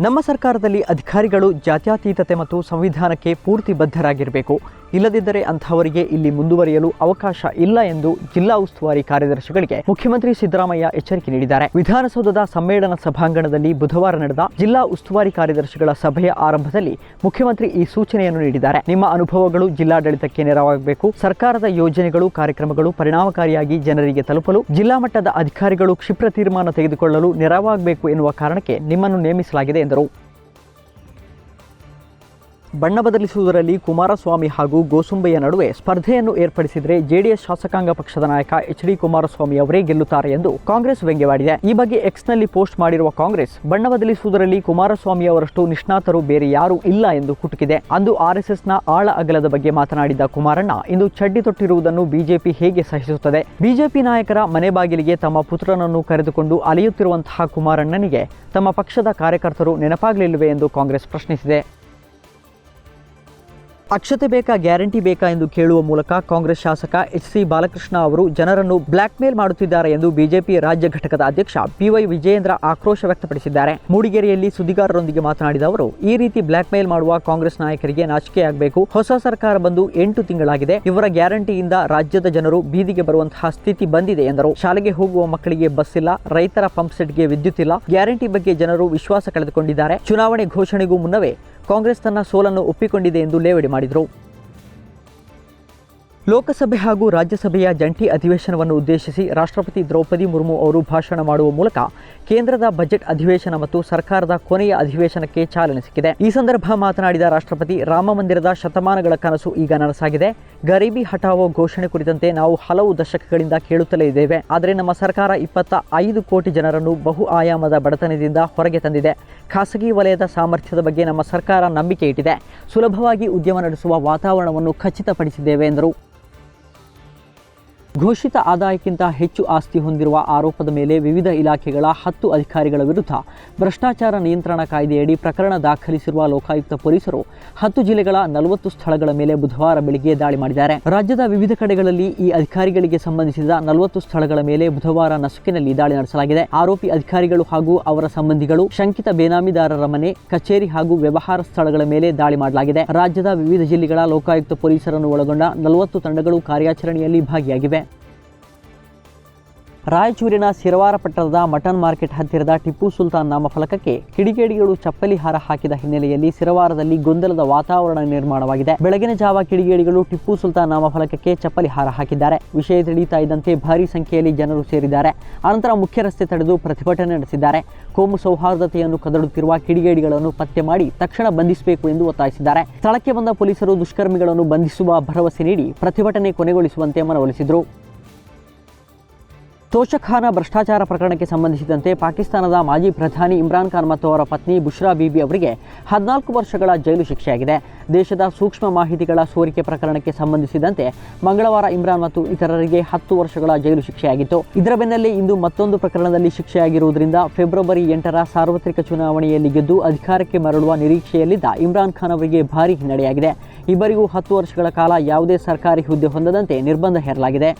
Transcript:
ನಮ್ಮ ಸರ್ಕಾರದಲ್ಲಿ ಅಧಿಕಾರಿಗಳು ಜಾತ್ಯತೀತತೆ ಮತ್ತು ಸಂವಿಧಾನಕ್ಕೆ ಪೂರ್ತಿ ಬದ್ಧರಾಗಿರಬೇಕು ಇಲ್ಲದಿದ್ದರೆ ಅಂಥವರಿಗೆ ಇಲ್ಲಿ ಮುಂದುವರಿಯಲು ಅವಕಾಶ ಇಲ್ಲ ಎಂದು ಜಿಲ್ಲಾ ಉಸ್ತುವಾರಿ ಕಾರ್ಯದರ್ಶಿಗಳಿಗೆ ಮುಖ್ಯಮಂತ್ರಿ ಸಿದ್ದರಾಮಯ್ಯ ಎಚ್ಚರಿಕೆ ನೀಡಿದ್ದಾರೆ. ವಿಧಾನಸೌಧದ ಸಮ್ಮೇಳನ ಸಭಾಂಗಣದಲ್ಲಿ ಬುಧವಾರ ನಡೆದ ಜಿಲ್ಲಾ ಉಸ್ತುವಾರಿ ಕಾರ್ಯದರ್ಶಿಗಳ ಸಭೆಯ ಆರಂಭದಲ್ಲಿ ಮುಖ್ಯಮಂತ್ರಿ ಈ ಸೂಚನೆಯನ್ನು ನೀಡಿದ್ದಾರೆ. ನಿಮ್ಮ ಅನುಭವಗಳು ಜಿಲ್ಲಾಡಳಿತಕ್ಕೆ ನೆರವಾಗಬೇಕು. ಸರ್ಕಾರದ ಯೋಜನೆಗಳು, ಕಾರ್ಯಕ್ರಮಗಳು ಪರಿಣಾಮಕಾರಿಯಾಗಿ ಜನರಿಗೆ ತಲುಪಲು, ಜಿಲ್ಲಾ ಮಟ್ಟದ ಅಧಿಕಾರಿಗಳು ಕ್ಷಿಪ್ರ ತೀರ್ಮಾನ ತೆಗೆದುಕೊಳ್ಳಲು ನೆರವಾಗಬೇಕು ಎನ್ನುವ ಕಾರಣಕ್ಕೆ ನಿಮ್ಮನ್ನು ನೇಮಿಸಲಾಗಿದೆ ಎಂದರು. ಬಣ್ಣ ಬದಲಿಸುವುದರಲ್ಲಿ ಕುಮಾರಸ್ವಾಮಿ ಹಾಗೂ ಗೋಸುಂಬೆಯ ನಡುವೆ ಸ್ಪರ್ಧೆಯನ್ನು ಏರ್ಪಡಿಸಿದರೆ ಜೆಡಿಎಸ್ ಶಾಸಕಾಂಗ ಪಕ್ಷದ ನಾಯಕ ಎಚ್ ಡಿ ಕುಮಾರಸ್ವಾಮಿ ಅವರೇ ಗೆಲ್ಲುತ್ತಾರೆ ಎಂದು ಕಾಂಗ್ರೆಸ್ ವ್ಯಂಗ್ಯವಾಡಿದೆ. ಈ ಬಗ್ಗೆ ಎಕ್ಸ್ನಲ್ಲಿ ಪೋಸ್ಟ್ ಮಾಡಿರುವ ಕಾಂಗ್ರೆಸ್, ಬಣ್ಣ ಬದಲಿಸುವುದರಲ್ಲಿ ಕುಮಾರಸ್ವಾಮಿ ಅವರಷ್ಟು ನಿಷ್ಣಾತರು ಬೇರೆ ಯಾರೂ ಇಲ್ಲ ಎಂದು ಕುಟುಕಿದೆ. ಅಂದು ಆರ್ಎಸ್ಎಸ್ನ ಆಳ ಅಗಲದ ಬಗ್ಗೆ ಮಾತನಾಡಿದ ಕುಮಾರಣ್ಣ, ಇಂದು ಚಡ್ಡಿ ತೊಟ್ಟಿರುವುದನ್ನು ಬಿಜೆಪಿ ಹೇಗೆ ಸಹಿಸುತ್ತದೆ? ಬಿಜೆಪಿ ನಾಯಕರ ಮನೆ ಬಾಗಿಲಿಗೆ ತಮ್ಮ ಪುತ್ರನನ್ನು ಕರೆದುಕೊಂಡು ಅಲೆಯುತ್ತಿರುವಂತಹ ಕುಮಾರಣ್ಣನಿಗೆ ತಮ್ಮ ಪಕ್ಷದ ಕಾರ್ಯಕರ್ತರು ನೆನಪಾಗಲಿಲ್ಲವೇ ಎಂದು ಕಾಂಗ್ರೆಸ್ ಪ್ರಶ್ನಿಸಿದೆ. ಅಕ್ಷತೆ ಬೇಕಾ, ಗ್ಯಾರಂಟಿ ಬೇಕಾ ಎಂದು ಕೇಳುವ ಮೂಲಕ ಕಾಂಗ್ರೆಸ್ ಶಾಸಕ ಎಚ್ ಸಿ ಬಾಲಕೃಷ್ಣ ಅವರು ಜನರನ್ನು ಬ್ಲಾಕ್ ಮೇಲ್ ಮಾಡುತ್ತಿದ್ದಾರೆ ಎಂದು ಬಿಜೆಪಿ ರಾಜ್ಯ ಘಟಕದ ಅಧ್ಯಕ್ಷ ಪಿವೈ ವಿಜಯೇಂದ್ರ ಆಕ್ರೋಶ ವ್ಯಕ್ತಪಡಿಸಿದ್ದಾರೆ. ಮೂಡಿಗೆರೆಯಲ್ಲಿ ಸುದ್ದಿಗಾರರೊಂದಿಗೆ ಮಾತನಾಡಿದ ಅವರು, ಈ ರೀತಿ ಬ್ಲಾಕ್ ಮೇಲ್ ಮಾಡುವ ಕಾಂಗ್ರೆಸ್ ನಾಯಕರಿಗೆ ನಾಚಿಕೆಯಾಗಬೇಕು ಹೊಸ ಸರ್ಕಾರ ಬಂದು ಎಂಟು ತಿಂಗಳಾಗಿದೆ. ಇವರ ಗ್ಯಾರಂಟಿಯಿಂದ ರಾಜ್ಯದ ಜನರು ಬೀದಿಗೆ ಬರುವಂತಹ ಸ್ಥಿತಿ ಬಂದಿದೆ ಎಂದರು. ಶಾಲೆಗೆ ಹೋಗುವ ಮಕ್ಕಳಿಗೆ ಬಸ್ ಇಲ್ಲ, ರೈತರ ಪಂಪ್ ಸೆಟ್ಗೆ ವಿದ್ಯುತ್ ಇಲ್ಲ. ಗ್ಯಾರಂಟಿ ಬಗ್ಗೆ ಜನರು ವಿಶ್ವಾಸ ಕಳೆದುಕೊಂಡಿದ್ದಾರೆ. ಚುನಾವಣೆ ಘೋಷಣೆಗೂ ಮುನ್ನವೇ ಕಾಂಗ್ರೆಸ್ ತನ್ನ ಸೋಲನ್ನು ಒಪ್ಪಿಕೊಂಡಿದೆ ಎಂದು ಲೇವಡಿ ಮಾಡಿದರು. ಲೋಕಸಭೆ ಹಾಗೂ ರಾಜ್ಯಸಭೆಯ ಜಂಟಿ ಅಧಿವೇಶನವನ್ನು ಉದ್ದೇಶಿಸಿ ರಾಷ್ಟ್ರಪತಿ ದ್ರೌಪದಿ ಮುರ್ಮು ಅವರು ಭಾಷಣ ಮಾಡುವ ಮೂಲಕ ಕೇಂದ್ರದ ಬಜೆಟ್ ಅಧಿವೇಶನ ಮತ್ತು ಸರ್ಕಾರದ ಕೊನೆಯ ಅಧಿವೇಶನಕ್ಕೆ ಚಾಲನೆ ಸಿಕ್ಕಿದೆ. ಈ ಸಂದರ್ಭ ಮಾತನಾಡಿದ ರಾಷ್ಟ್ರಪತಿ, ರಾಮ ಮಂದಿರದ ಶತಮಾನಗಳ ಕನಸು ಈಗ ನನಸಾಗಿದೆ. ಗರೀಬಿ ಹಠಾವೋ ಘೋಷಣೆ ಕುರಿತಂತೆ ನಾವು ಹಲವು ದಶಕಗಳಿಂದ ಕೇಳುತ್ತಲೇ ಇದ್ದೇವೆ. ಆದರೆ ನಮ್ಮ ಸರ್ಕಾರ ಇಪ್ಪತ್ತ ಐದು ಕೋಟಿ ಜನರನ್ನು ಬಹು ಆಯಾಮದ ಬಡತನದಿಂದ ಹೊರಗೆ ತಂದಿದೆ. ಖಾಸಗಿ ವಲಯದ ಸಾಮರ್ಥ್ಯದ ಬಗ್ಗೆ ನಮ್ಮ ಸರ್ಕಾರ ನಂಬಿಕೆ ಇಟ್ಟಿದೆ. ಸುಲಭವಾಗಿ ಉದ್ಯಮ ನಡೆಸುವ ವಾತಾವರಣವನ್ನು ಖಚಿತಪಡಿಸಿದ್ದೇವೆ ಎಂದರು. ಘೋಷಿತ ಆದಾಯಕ್ಕಿಂತ ಹೆಚ್ಚು ಆಸ್ತಿ ಹೊಂದಿರುವ ಆರೋಪದ ಮೇಲೆ ವಿವಿಧ ಇಲಾಖೆಗಳ ಹತ್ತು ಅಧಿಕಾರಿಗಳ ವಿರುದ್ಧ ಭ್ರಷ್ಟಾಚಾರ ನಿಯಂತ್ರಣ ಕಾಯ್ದೆಯಡಿ ಪ್ರಕರಣ ದಾಖಲಿಸಿರುವ ಲೋಕಾಯುಕ್ತ ಪೊಲೀಸರು ಹತ್ತು ಜಿಲ್ಲೆಗಳ ನಲವತ್ತು ಸ್ಥಳಗಳ ಮೇಲೆ ಬುಧವಾರ ಬೆಳಿಗ್ಗೆ ದಾಳಿ ಮಾಡಿದ್ದಾರೆ. ರಾಜ್ಯದ ವಿವಿಧ ಕಡೆಗಳಲ್ಲಿ ಈ ಅಧಿಕಾರಿಗಳಿಗೆ ಸಂಬಂಧಿಸಿದ ನಲವತ್ತು ಸ್ಥಳಗಳ ಮೇಲೆ ಬುಧವಾರ ನಸುಕಿನಲ್ಲಿ ದಾಳಿ ನಡೆಸಲಾಗಿದೆ. ಆರೋಪಿ ಅಧಿಕಾರಿಗಳು ಹಾಗೂ ಅವರ ಸಂಬಂಧಿಗಳು ಶಂಕಿತ ಬೇನಾಮಿದಾರರ ಮನೆ, ಕಚೇರಿ ಹಾಗೂ ವ್ಯವಹಾರ ಸ್ಥಳಗಳ ಮೇಲೆ ದಾಳಿ ಮಾಡಲಾಗಿದೆ. ರಾಜ್ಯದ ವಿವಿಧ ಜಿಲ್ಲೆಗಳ ಲೋಕಾಯುಕ್ತ ಪೊಲೀಸರನ್ನು ಒಳಗೊಂಡ ನಲವತ್ತು ತಂಡಗಳು ಕಾರ್ಯಾಚರಣೆಯಲ್ಲಿ ಭಾಗಿಯಾಗಿವೆ. ರಾಯಚೂರಿನ ಸಿರವಾರ ಪಟ್ಟಣದ ಮಟನ್ ಮಾರ್ಕೆಟ್ ಹತ್ತಿರದ ಟಿಪ್ಪು ಸುಲ್ತಾನ್ ನಾಮಫಲಕಕ್ಕೆ ಕಿಡಿಗೇಡಿಗಳು ಚಪ್ಪಲಿ ಹಾರ ಹಾಕಿದ ಹಿನ್ನೆಲೆಯಲ್ಲಿ ಸಿರವಾರದಲ್ಲಿ ಗೊಂದಲದ ವಾತಾವರಣ ನಿರ್ಮಾಣವಾಗಿದೆ. ಬೆಳಗಿನ ಜಾವ ಕಿಡಿಗೇಡಿಗಳು ಟಿಪ್ಪು ಸುಲ್ತಾನ್ ನಾಮಫಲಕಕ್ಕೆ ಚಪ್ಪಲಿ ಹಾರ ಹಾಕಿದ್ದಾರೆ. ವಿಷಯ ತಿಳಿಯುತ್ತಾ ಇದ್ದಂತೆ ಭಾರೀ ಸಂಖ್ಯೆಯಲ್ಲಿ ಜನರು ಸೇರಿದ್ದಾರೆ. ಅನಂತರ ಮುಖ್ಯ ರಸ್ತೆ ತಡೆದು ಪ್ರತಿಭಟನೆ ನಡೆಸಿದ್ದಾರೆ. ಕೋಮು ಸೌಹಾರ್ದತೆಯನ್ನು ಕದಡುತ್ತಿರುವ ಕಿಡಿಗೇಡಿಗಳನ್ನು ಪತ್ತೆ ಮಾಡಿ ತಕ್ಷಣ ಬಂಧಿಸಬೇಕು ಎಂದು ಒತ್ತಾಯಿಸಿದ್ದಾರೆ. ಸ್ಥಳಕ್ಕೆ ಬಂದ ಪೊಲೀಸರು ದುಷ್ಕರ್ಮಿಗಳನ್ನು ಬಂಧಿಸುವ ಭರವಸೆ ನೀಡಿ ಪ್ರತಿಭಟನೆ ಕೊನೆಗೊಳಿಸುವಂತೆ ಮನವೊಲಿಸಿದರು. ತೋಷಖಾನ ಭ್ರಷ್ಟಾಚಾರ ಪ್ರಕರಣಕ್ಕೆ ಸಂಬಂಧಿಸಿದಂತೆ ಪಾಕಿಸ್ತಾನದ ಮಾಜಿ ಪ್ರಧಾನಿ ಇಮ್ರಾನ್ ಖಾನ್ ಮತ್ತು ಅವರ ಪತ್ನಿ ಬುಷ್ರಾ ಬೀಬಿ ಅವರಿಗೆ ಹದಿನಾಲ್ಕು ವರ್ಷಗಳ ಜೈಲು ಶಿಕ್ಷೆಯಾಗಿದೆ. ದೇಶದ ಸೂಕ್ಷ್ಮ ಮಾಹಿತಿಗಳ ಸೋರಿಕೆ ಪ್ರಕರಣಕ್ಕೆ ಸಂಬಂಧಿಸಿದಂತೆ ಮಂಗಳವಾರ ಇಮ್ರಾನ್ ಮತ್ತು ಇತರರಿಗೆ ಹತ್ತು ವರ್ಷಗಳ ಜೈಲು ಶಿಕ್ಷೆಯಾಗಿತ್ತು. ಇದರ ಬೆನ್ನಲ್ಲೇ ಇಂದು ಮತ್ತೊಂದು ಪ್ರಕರಣದಲ್ಲಿ ಶಿಕ್ಷೆಯಾಗಿರುವುದರಿಂದ ಫೆಬ್ರವರಿ ಎಂಟರ ಸಾರ್ವತ್ರಿಕ ಚುನಾವಣೆಯಲ್ಲಿ ಗೆದ್ದು ಅಧಿಕಾರಕ್ಕೆ ಮರಳುವ ನಿರೀಕ್ಷೆಯಲ್ಲಿದ್ದ ಇಮ್ರಾನ್ ಖಾನ್ ಅವರಿಗೆ ಭಾರೀ ಹಿನ್ನಡೆಯಾಗಿದೆ. ಇಬ್ಬರಿಗೂ ಹತ್ತು ವರ್ಷಗಳ ಕಾಲ ಯಾವುದೇ ಸರ್ಕಾರಿ ಹುದ್ದೆ ಹೊಂದದಂತೆ ನಿರ್ಬಂಧ ಹೇರಲಾಗಿದೆ.